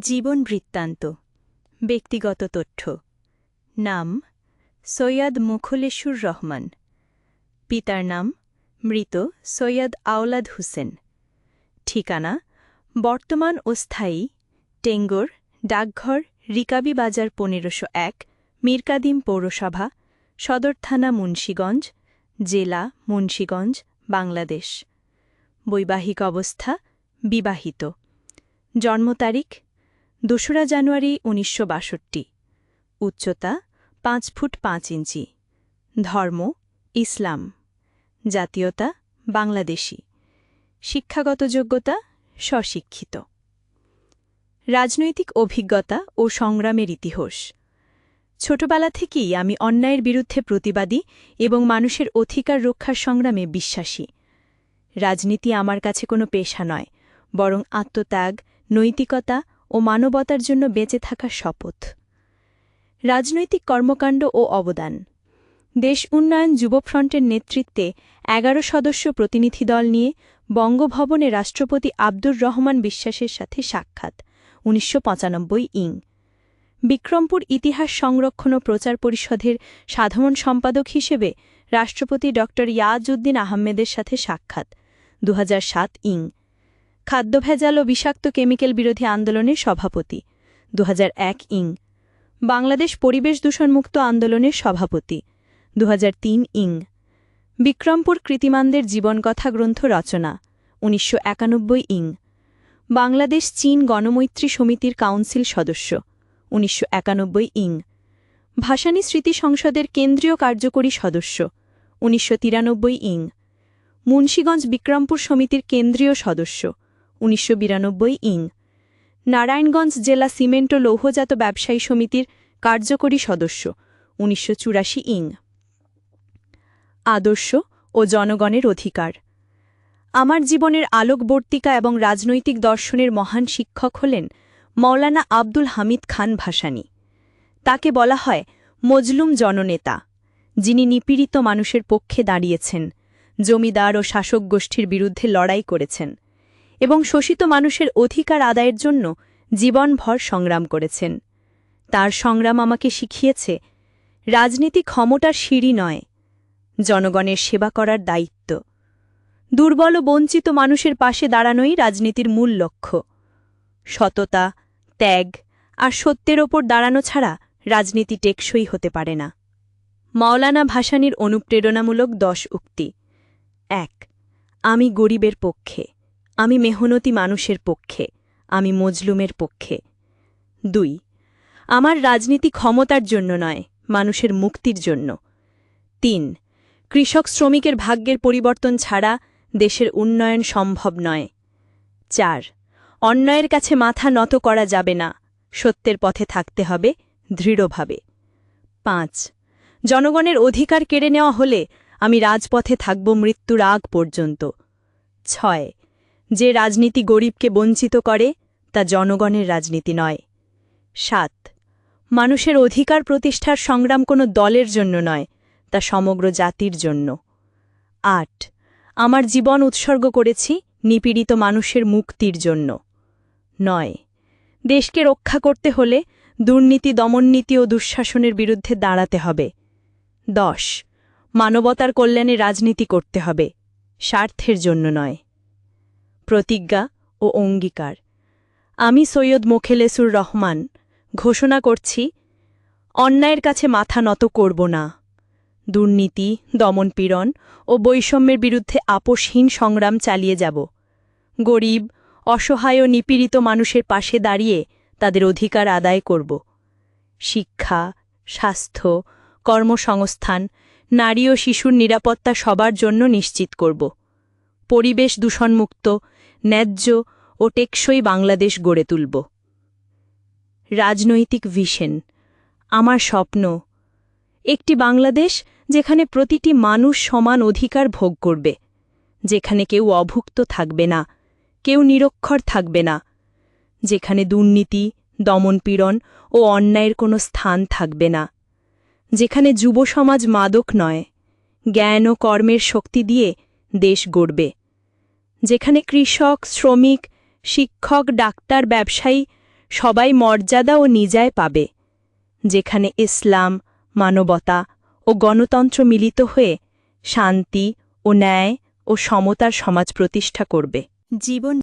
জীবন বৃত্তান্ত। ব্যক্তিগত তথ্য। নাম, সৈয়দ মুখলেশুর রহমান। পিতার নাম, মৃত সৈয়দ আওলাদ হোসেন। ঠিকানা, বর্তমান ও স্থায়ী, টেঙ্গর, ডাকঘর, রিকাবি বাজার পনেরোশো এক, মিরকাদিম পৌরসভা, সদর থানা মুন্সীগঞ্জ, জেলা মুন্সীগঞ্জ, বাংলাদেশ। বৈবাহিক অবস্থা, বিবাহিত। জন্ম তারিখ দোসরা জানুয়ারি উনিশশো বাষট্টি। উচ্চতা পাঁচ ফুট পাঁচ ইঞ্চি। ধর্ম, ইসলাম। জাতীয়তা, বাংলাদেশি। শিক্ষাগত যোগ্যতা, স্বশিক্ষিত। রাজনৈতিক অভিজ্ঞতা ও সংগ্রামের ইতিহাস। ছোটবেলা থেকেই আমি অন্যায়ের বিরুদ্ধে প্রতিবাদী এবং মানুষের অধিকার রক্ষার সংগ্রামে বিশ্বাসী। রাজনীতি আমার কাছে কোনো পেশা নয়, বরং আত্মত্যাগ, নৈতিকতা ও মানবতার জন্য বেঁচে থাকার শপথ। রাজনৈতিক কর্মকাণ্ড ও অবদান। দেশ উন্নয়ন যুবফ্রন্টের নেতৃত্বে এগারো সদস্য প্রতিনিধি দল নিয়ে বঙ্গভবনে রাষ্ট্রপতি আব্দুর রহমান বিশ্বাসের সাথে সাক্ষাৎ, উনিশশো পঁচানব্বই ইং। বিক্রমপুর ইতিহাস সংরক্ষণ ও প্রচার পরিষদের সাধারণ সম্পাদক হিসেবে রাষ্ট্রপতি ড ইয়াজউদ্দিন আহমেদের সাথে সাক্ষাৎ দু হাজার সাত ইং। খাদ্য ভেজাল ও বিষাক্ত কেমিক্যাল বিরোধী আন্দোলনের সভাপতি। দু হাজার এক ইং। বাংলাদেশ পরিবেশ দূষণমুক্ত আন্দোলনের সভাপতি। দু হাজার তিন ইং। বিক্রমপুর কৃতিমানদের জীবনকথা গ্রন্থ রচনা। উনিশশো একানব্বই ইং। বাংলাদেশ চীন গণমৈত্রী সমিতির কাউন্সিল সদস্য। উনিশশো একানব্বই ইং। ভাসানী স্মৃতি সংসদের কেন্দ্রীয় কার্যকরী সদস্য। উনিশশো তিরানব্বই ইং। মুন্সীগঞ্জ বিক্রমপুর সমিতির কেন্দ্রীয় সদস্য। উনিশশো বিরানব্বই ইং। নারায়ণগঞ্জ জেলা সিমেন্ট ও লৌহজাত ব্যবসায়ী সমিতির কার্যকরী সদস্য, উনিশশো চুরাশি ইং। আদর্শ ও জনগণের অধিকার। আমার জীবনের আলোকবর্তিকা এবং রাজনৈতিক দর্শনের মহান শিক্ষক হলেন মৌলানা আব্দুল হামিদ খান ভাসানী। তাকে বলা হয় মজলুম জননেতা, যিনি নিপীড়িত মানুষের পক্ষে দাঁড়িয়েছেন, জমিদার ও শাসক গোষ্ঠীর বিরুদ্ধে লড়াই করেছেন। এবং শোষিত মানুষের অধিকার আদায়ের জন্য জীবনভর সংগ্রাম করেছেন। তার সংগ্রাম আমাকে শিখিয়েছে, রাজনীতি ক্ষমতার সিঁড়ি নয়, জনগণের সেবা করার দায়িত্ব। দুর্বল বঞ্চিত মানুষের পাশে দাঁড়ানোই রাজনীতির মূল লক্ষ্য। সততা, ত্যাগ আর সত্যের ওপর দাঁড়ানো ছাড়া রাজনীতি টেকসই হতে পারে না। মাওলানা ভাসানীর অনুপ্রেরণামূলক দশ উক্তি। এক, আমি গরিবের পক্ষে। আমি মেহনতি মানুষের পক্ষে, আমি মজলুমের পক্ষে। দুই, আমার রাজনীতি ক্ষমতার জন্য নয়, মানুষের মুক্তির জন্য। তিন, কৃষক শ্রমিকের ভাগ্যের পরিবর্তন ছাড়া দেশের উন্নয়ন সম্ভব নয়। চার, অন্যায়ের কাছে মাথা নত করা যাবে না, সত্যের পথে থাকতে হবে দৃঢ়ভাবে। পাঁচ, জনগণের অধিকার কেড়ে নেওয়া হলে আমি রাজপথে থাকব মৃত্যুর আগ পর্যন্ত। ছয় যে রাজনীতি গরিবকে বঞ্চিত করে, তা জনগণের রাজনীতি নয়। সাত, মানুষের অধিকার প্রতিষ্ঠার সংগ্রাম কোনো দলের জন্য নয়, তা সমগ্র জাতির জন্য। আট, আমার জীবন উৎসর্গ করেছি নিপীড়িত মানুষের মুক্তির জন্য। নয়, দেশকে রক্ষা করতে হলে দুর্নীতি, দমননীতি ও দুঃশাসনের বিরুদ্ধে দাঁড়াতে হবে। দশ, মানবতার কল্যাণে রাজনীতি করতে হবে, স্বার্থের জন্য নয়। প্রতিজ্ঞা ও অঙ্গীকার। আমি সৈয়দ মোখেলেসুর রহমান, ঘোষণা করছি, অন্যায়ের কাছে মাথা নত করব না। দুর্নীতি, দমনপীড়ন ও বৈষম্যের বিরুদ্ধে আপোষহীন সংগ্রাম চালিয়ে যাব। গরিব, অসহায় ও নিপীড়িত মানুষের পাশে দাঁড়িয়ে তাদের অধিকার আদায় করব। শিক্ষা, স্বাস্থ্য, কর্মসংস্থান, নারী ও শিশুর নিরাপত্তা সবার জন্য নিশ্চিত করব। পরিবেশ দূষণমুক্ত ন্যায্য ও টেকসই বাংলাদেশ গড়ে তুলব। রাজনৈতিক ভিশন, আমার স্বপ্ন, একটি বাংলাদেশ যেখানে প্রতিটি মানুষ সমান অধিকার ভোগ করবে, যেখানে কেউ অভুক্ত থাকবে না, কেউ নিরক্ষর থাকবে না, যেখানে দুর্নীতি, দমনপীড়ন ও অন্যায়ের কোনো স্থান থাকবে না, যেখানে যুব সমাজ মাদক নয়, জ্ঞান ও কর্মের শক্তি দিয়ে দেশ গড়বে। যেখানে কৃষক, শ্রমিক, শিক্ষক, ডাক্তার, ব্যবসায়ী সবাই মর্যাদা ও নিজায় পাবে। যেখানে ইসলাম, মানবতা ও গণতন্ত্র মিলিত হয়ে শান্তি ও ন্যায় ও সমতার সমাজ প্রতিষ্ঠা করবে। জীবন